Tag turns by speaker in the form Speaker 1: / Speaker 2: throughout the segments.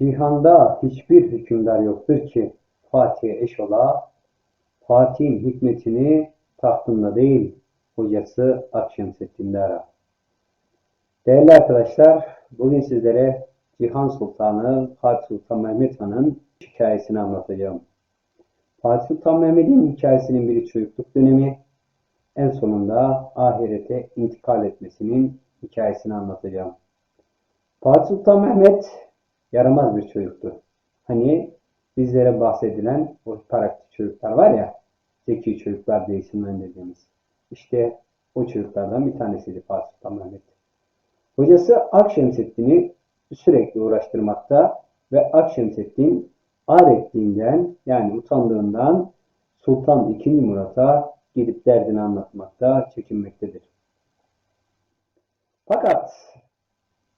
Speaker 1: Cihanda hiçbir hükümdar yoktur ki Fatih'e eş ola, Fatih'in hikmetini tahtında değil, hocası Akşemseddin'de ara. Değerli arkadaşlar, bugün sizlere Cihan Sultanı Fatih Sultan Mehmet Han'ın hikayesini anlatacağım. Fatih Sultan Mehmet'in hikayesinin biri çocukluk dönemi, en sonunda ahirete intikal etmesinin hikayesini anlatacağım. Fatih Sultan Mehmet yaramaz bir çocuktu. Hani bizlere bahsedilen o hiperaktif çocuklar var ya, zeki çocuklar diye isimlendirdiğimiz. İşte o çocuklardan bir tanesiydi Fatih Sultan Mehmet. Hocası Akşemseddin'i sürekli uğraştırmakta ve Akşemseddin ar ettiğinden yani utandığından Sultan II. Murat'a gidip derdini anlatmakta çekinmektedir. Fakat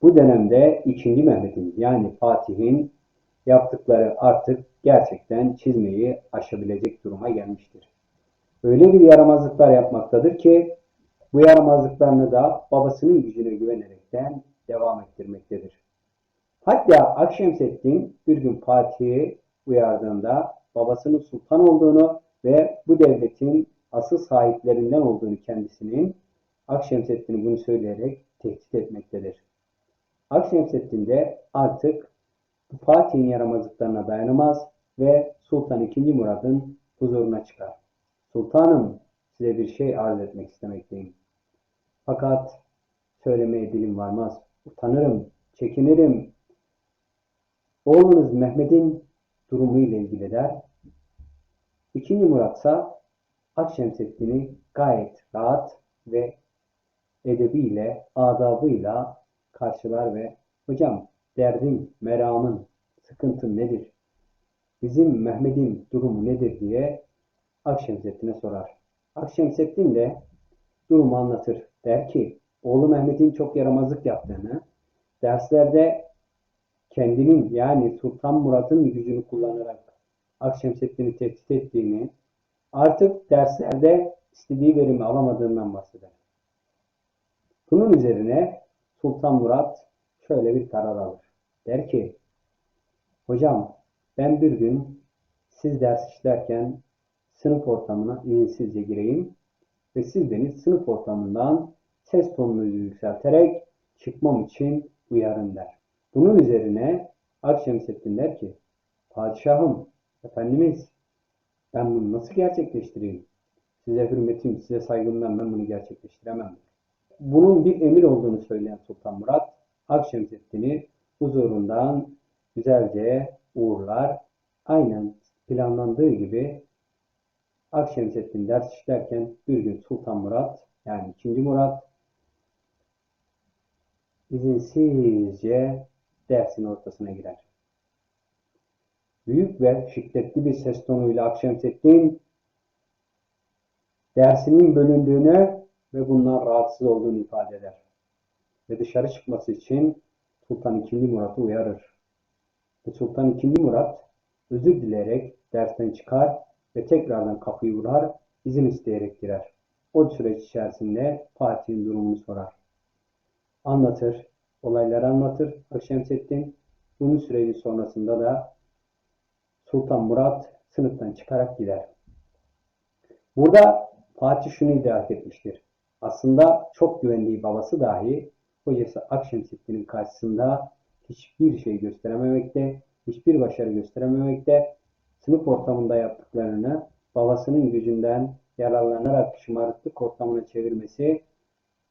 Speaker 1: bu dönemde 2. Mehmet'in yani Fatih'in yaptıkları artık gerçekten çizmeyi aşabilecek duruma gelmiştir. Öyle bir yaramazlıklar yapmaktadır ki bu yaramazlıklarını da babasının gücüne güvenerekten devam ettirmektedir. Hatta Akşemseddin bir gün Fatih'i uyardığında babasının sultan olduğunu ve bu devletin asıl sahiplerinden olduğunu kendisinin Akşemseddin'e bunu söyleyerek tehdit etmektedir. Akşemseddin artık Fatih'in yaramazlıklarına dayanamaz ve Sultan II. Murad'ın huzuruna çıkar. Sultanım size bir şey arz etmek istemekteyim. Fakat söylemeye dilim varmaz. Utanırım, çekinirim. Oğlunuz Mehmet'in durumu ile ilgili der. İkinci Murat ise Akşemseddin'i gayet rahat ve edebiyle, adabıyla karşılar ve hocam derdin, meramın, sıkıntın nedir? Bizim Mehmet'in durumu nedir diye Akşemseddin'e sorar. Akşemseddin de durumu anlatır. Der ki oğlu Mehmet'in çok yaramazlık yaptığını, derslerde kendinin yani Sultan Murat'ın gücünü kullanarak Akşemseddin'i tehdit ettiğini, artık derslerde istediği verimi alamadığından bahseder. Bunun üzerine Sultan Murat şöyle bir karar alır. Der ki, hocam ben bir gün siz ders işlerken sınıf ortamına izinsizce gireyim ve siz beni sınıf ortamından ses tonunuzu yükselterek çıkmam için uyarın der. Bunun üzerine Akşemseddin der ki, Padişahım, Efendimiz, ben bunu nasıl gerçekleştireyim? Size hürmetim, size saygımdan ben bunu gerçekleştiremem. Bunun bir emir olduğunu söyleyen Sultan Murat, Akşemseddin'i huzurundan güzelce uğurlar. Aynen planlandığı gibi Akşemseddin ders işlerken bir gün Sultan Murat yani 2. Murat izinsizce dersin ortasına girer. Büyük ve şiddetli bir ses tonuyla Akşemseddin dersinin bölündüğünü ve bundan rahatsız olduğunu ifade eder. Ve dışarı çıkması için Sultan II. Murat'ı uyarır. Ve Sultan II. Murat özür dileyerek dersten çıkar ve tekrardan kapıyı vurar, izin isteyerek girer. O süreç içerisinde Fatih'in durumunu sorar. Anlatır, olayları anlatır Akşemseddin. Bunun süreci sonrasında da Sultan Murat sınıftan çıkarak gider. Burada Fatih şunu idrak etmiştir. Aslında çok güvendiği babası dahi hocası Akşemseddin'in karşısında hiçbir şey gösterememekte, hiçbir başarı gösterememekte, sınıf ortamında yaptıklarını babasının gücünden yararlanarak şımarıklık ortamına çevirmesi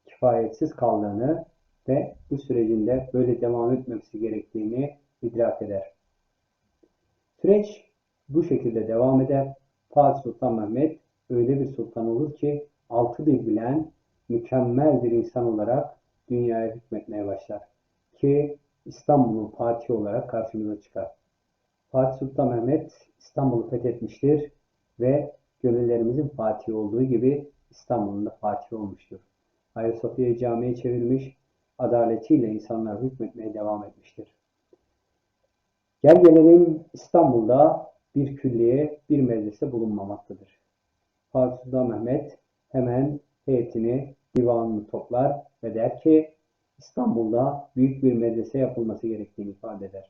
Speaker 1: kifayetsiz kaldığını ve bu sürecinde böyle devam etmemesi gerektiğini idrak eder. Süreç bu şekilde devam eder. Fatih Sultan Mehmet öyle bir sultan olur ki altı dil bilen mükemmel bir insan olarak dünyaya hükmetmeye başlar. Ki İstanbul'un Fatih olarak karşımıza çıkar. Fatih Sultan Mehmet İstanbul'u fethetmiştir ve gönüllerimizin Fatih olduğu gibi İstanbul'un da Fatih olmuştur. Ayasofya'yı camiye çevirmiş, adaletiyle insanlar hükmetmeye devam etmiştir. Gel gelelim İstanbul'da bir külliye, bir medrese bulunmamaktadır. Fatih Sultan Mehmet hemen heyetini, divanını toplar ve der ki İstanbul'da büyük bir medrese yapılması gerektiğini ifade eder.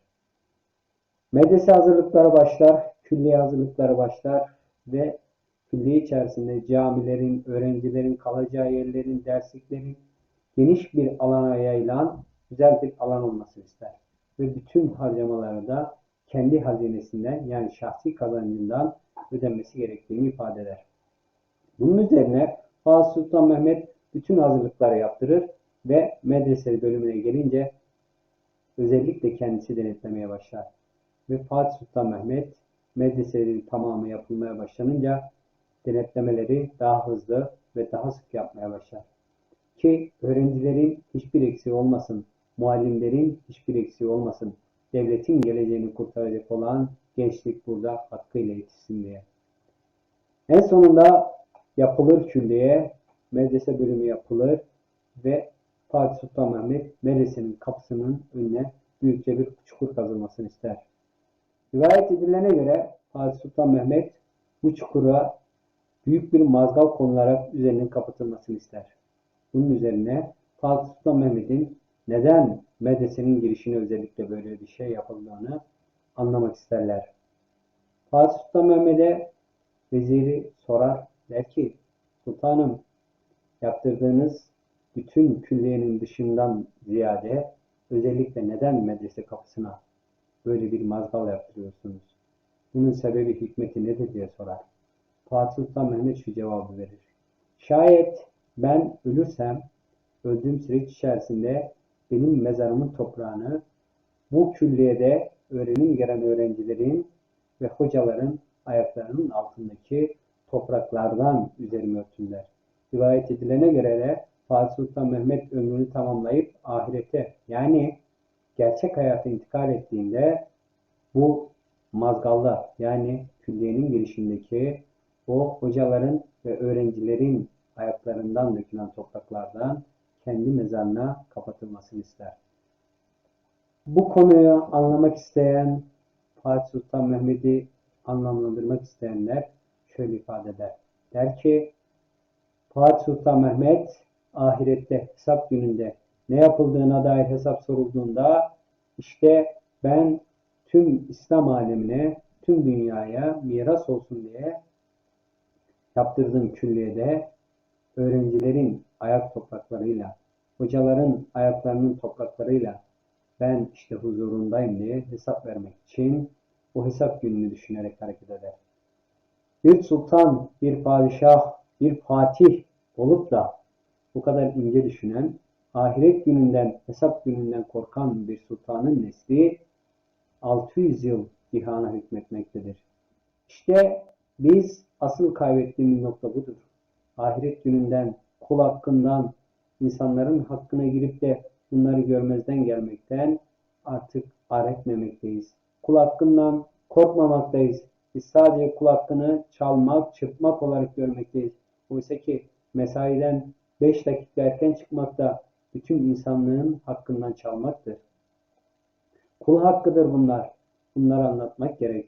Speaker 1: Medrese hazırlıkları başlar, külliye hazırlıkları başlar ve külliye içerisinde camilerin, öğrencilerin kalacağı yerlerin, dersliklerin geniş bir alana yayılan güzel bir alan olmasını ister. Ve bütün harcamaları da kendi hazinesinden yani şahsi kazancından ödenmesi gerektiğini ifade eder. Bunun üzerine Fatih Sultan Mehmet bütün hazırlıkları yaptırır ve medrese bölümüne gelince özellikle kendisi denetlemeye başlar. Ve Fatih Sultan Mehmet medreselerin tamamı yapılmaya başlanınca denetlemeleri daha hızlı ve daha sık yapmaya başlar. Ki öğrencilerin hiçbir eksiği olmasın, muallimlerin hiçbir eksiği olmasın, devletin geleceğini kurtaracak olan gençlik burada hakkıyla yetişsin diye. En sonunda yapılır külliye, medrese bölümü yapılır ve Fatih Sultan Mehmet medresenin kapısının önüne büyükçe bir çukur kazılmasını ister. Rivayet edilene göre Fatih Sultan Mehmet bu çukura büyük bir mazgal konularak üzerinin kapatılmasını ister. Bunun üzerine Fatih Sultan Mehmet'in neden medresenin girişine özellikle böyle bir şey yapıldığını anlamak isterler. Fatih Sultan Mehmet'e veziri sorar. Der ki sultanım yaptırdığınız bütün külliyenin dışından ziyade özellikle neden medrese kapısına böyle bir mazgal yaptırıyorsunuz? Bunun sebebi hikmeti nedir diye sorar. Fatih Sultan Mehmet şu cevabı verir. Şayet ben ölürsem öldüğüm süreç içerisinde benim mezarımın toprağını bu külliyede öğrenim gelen öğrencilerin ve hocaların ayaklarının altındaki topraklardan üzerime örtünler. Rivayet edilene göre de Fatih Sultan Mehmet ömrünü tamamlayıp ahirete yani gerçek hayata intikal ettiğinde bu mazgalda yani külliyenin girişindeki o hocaların ve öğrencilerin ayaklarından dökülen topraklardan kendi mezarına kapatılmasını ister. Bu konuyu anlamak isteyen Fatih Sultan Mehmet'i anlamlandırmak isteyenler şöyle ifade eder. Der ki Fatih Sultan Mehmet ahirette hesap gününde ne yapıldığına dair hesap sorulduğunda işte ben tüm İslam alemine, tüm dünyaya miras olsun diye yaptırdığım külliyede öğrencilerin ayak topraklarıyla, hocaların ayaklarının topraklarıyla ben işte huzurundayım diye hesap vermek için o hesap gününü düşünerek hareket eder. Bir sultan, bir padişah, bir fatih olup da bu kadar ince düşünen, ahiret gününden, hesap gününden korkan bir sultanın nesli 600 yıl cihana hükmetmektedir. İşte biz asıl kaybettiğimiz nokta budur. Ahiret gününden, kul hakkından, insanların hakkına girip de bunları görmezden gelmekten artık ar etmemekteyiz. Kul hakkından korkmamaktayız. Biz sadece kul hakkını çalmak, çırpmak olarak görmekteyiz. Oysa ki mesaiden 5 dakika erken çıkmak da bütün insanlığın hakkından çalmaktır. Kul hakkıdır bunlar. Bunları anlatmak gerek.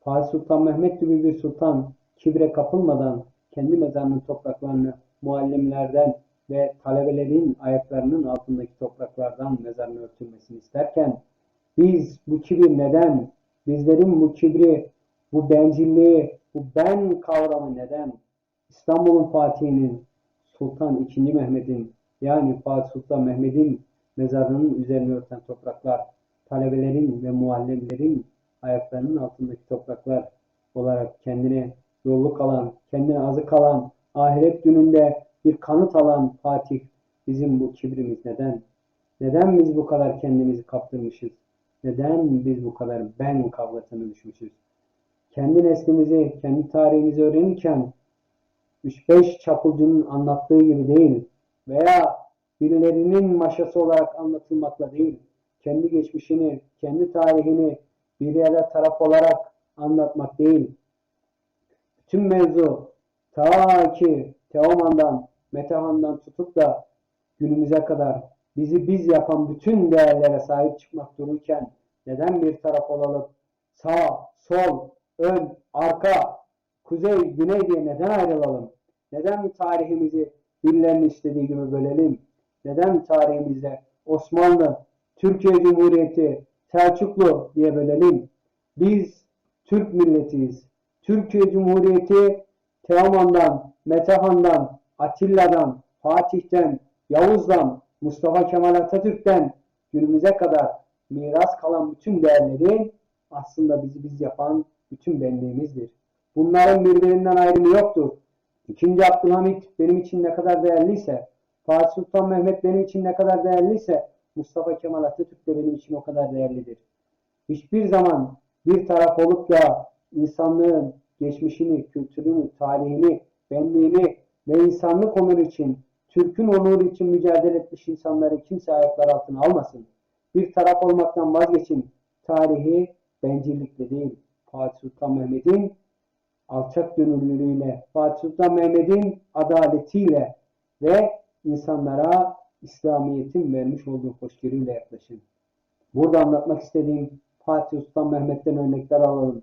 Speaker 1: Fatih Sultan Mehmet gibi bir sultan kibre kapılmadan kendi mezarının topraklarını muallimlerden ve talebelerin ayaklarının altındaki topraklardan mezarını örtülmesini isterken biz bu kibir neden, bizlerin bu kibri, bu bencilliği, bu ben kavramı neden İstanbul'un fatihinin, Sultan II. Mehmet'in yani Fatih Sultan Mehmet'in mezarının üzerine örten topraklar, talebelerin ve muallimlerin ayaklarının altındaki topraklar olarak kendine yolluk alan, kendine azık alan, ahiret gününde bir kanıt alan Fatih bizim bu kibrimiz neden? Neden biz bu kadar kendimizi kaptırmışız? Neden biz bu kadar ben kavgasına düşmüşüz? Kendi neslimizi, kendi tarihimizi öğrenirken 3-5 çapulcunun anlattığı gibi değil veya birilerinin maşası olarak anlatılmakla değil, kendi geçmişini, kendi tarihini bir yere taraf olarak anlatmak değil. Tüm mevzu ta ki Teoman'dan, Metehan'dan tutup da günümüze kadar bizi biz yapan bütün değerlere sahip çıkmak dururken neden bir taraf olalım? Sağ, sol, ön, arka, kuzey, güney diye neden ayrılalım? Neden tarihimizi birilerinin istediği gibi bölelim? Neden tarihimizde Osmanlı, Türkiye Cumhuriyeti, Selçuklu diye bölelim? Biz Türk milletiyiz. Türkiye Cumhuriyeti Teoman'dan, Metehan'dan, Atilla'dan, Fatih'ten, Yavuz'dan, Mustafa Kemal Atatürk'ten günümüze kadar miras kalan bütün değerleri aslında bizi biz yapan bütün benliğimizdir. Bunların birbirinden ayrımı yoktur. İkinci Abdülhamit benim için ne kadar değerliyse, Fatih Sultan Mehmet benim için ne kadar değerliyse, Mustafa Kemal Atatürk de benim için o kadar değerlidir. Hiçbir zaman bir taraf olup da insanlığın geçmişini, kültürünü, tarihini, benliğini ve insanlık onuru için, Türk'ün onuru için mücadele etmiş insanları kimse ayaklar altına almasın. Bir taraf olmaktan vazgeçin. Tarihi bencillikle değil, Fatih Sultan Mehmet'in alçak gönüllülüğüyle, Fatih Sultan Mehmet'in adaletiyle ve insanlara İslamiyet'in vermiş olduğu hoşgörüyle yaklaşın. Burada anlatmak istediğim Fatih Sultan Mehmet'ten örnekler alalım.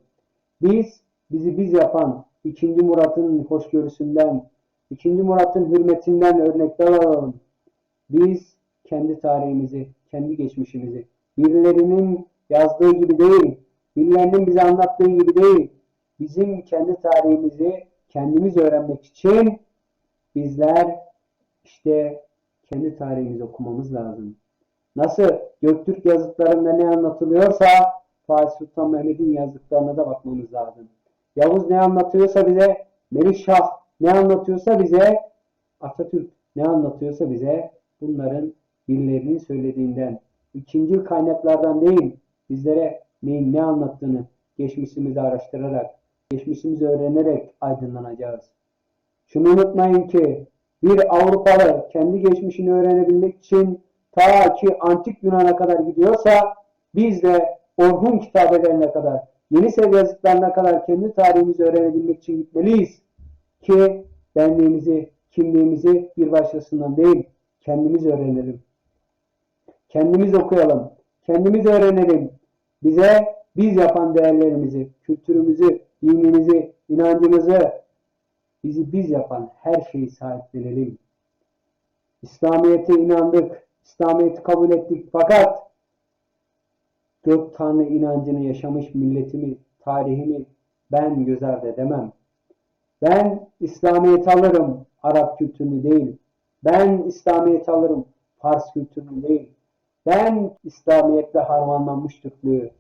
Speaker 1: Biz, bizi biz yapan 2. Murat'ın hoşgörüsünden, 2. Murat'ın hürmetinden örnekler alalım. Biz kendi tarihimizi, kendi geçmişimizi, birilerinin yazdığı gibi değil, birilerinin bize anlattığı gibi değil, bizim kendi tarihimizi kendimiz öğrenmek için bizler işte kendi tarihimizi okumamız lazım. Nasıl Göktürk yazıtlarında ne anlatılıyorsa Fatih Sultan Mehmet'in yazdıklarına da bakmamız lazım. Yavuz ne anlatıyorsa bize, Melikşah ne anlatıyorsa bize, Atatürk ne anlatıyorsa bize bunların birilerinin söylediğinden, ikinci kaynaklardan değil, bizlere neyin ne anlattığını geçmişimizi araştırarak, geçmişimizi öğrenerek aydınlanacağız. Şunu unutmayın ki bir Avrupalı kendi geçmişini öğrenebilmek için ta ki antik Yunan'a kadar gidiyorsa biz de Orhun kitabelerine kadar, Yenisev yazıtlarına kadar kendi tarihimizi öğrenebilmek için gitmeliyiz. Ki benliğimizi, kimliğimizi bir başkasından değil, kendimiz öğrenelim. Kendimiz okuyalım, kendimiz öğrenelim. Bize biz yapan değerlerimizi, kültürümüzü, dinimizi, inancımızı, bizi biz yapan her şeyi sahiplenelim. İslamiyet'e inandık, İslamiyet'i kabul ettik fakat gök tanrı inancını yaşamış milletimi, tarihimi ben göz ardı edemem. Ben İslamiyet alırım, Arap kültürünü değil. Ben İslamiyet alırım, Fars kültürünü değil. Ben İslamiyetle harmanlanmış Türklüğü,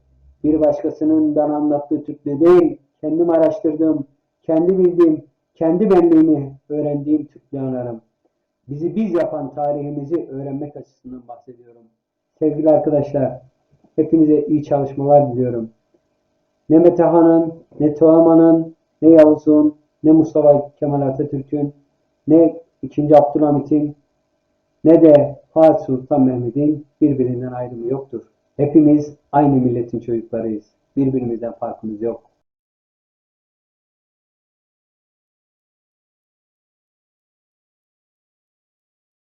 Speaker 1: bir başkasının bana anlattığı Türklüğü değil, kendim araştırdığım, kendi bildiğim, kendi benliğimi öğrendiğim Türklüğü anarım. Bizi biz yapan tarihimizi öğrenmek açısından bahsediyorum. Sevgili arkadaşlar, hepinize iyi çalışmalar diliyorum. Ne Metehan'ın, ne Teoman'ın, ne Yavuz'un, ne Mustafa Kemal Atatürk'ün, ne 2. Abdülhamit'in, ne de Fatih Sultan Mehmet'in birbirinden ayrımı yoktur. Hepimiz aynı milletin çocuklarıyız. Birbirimizden farkımız yok.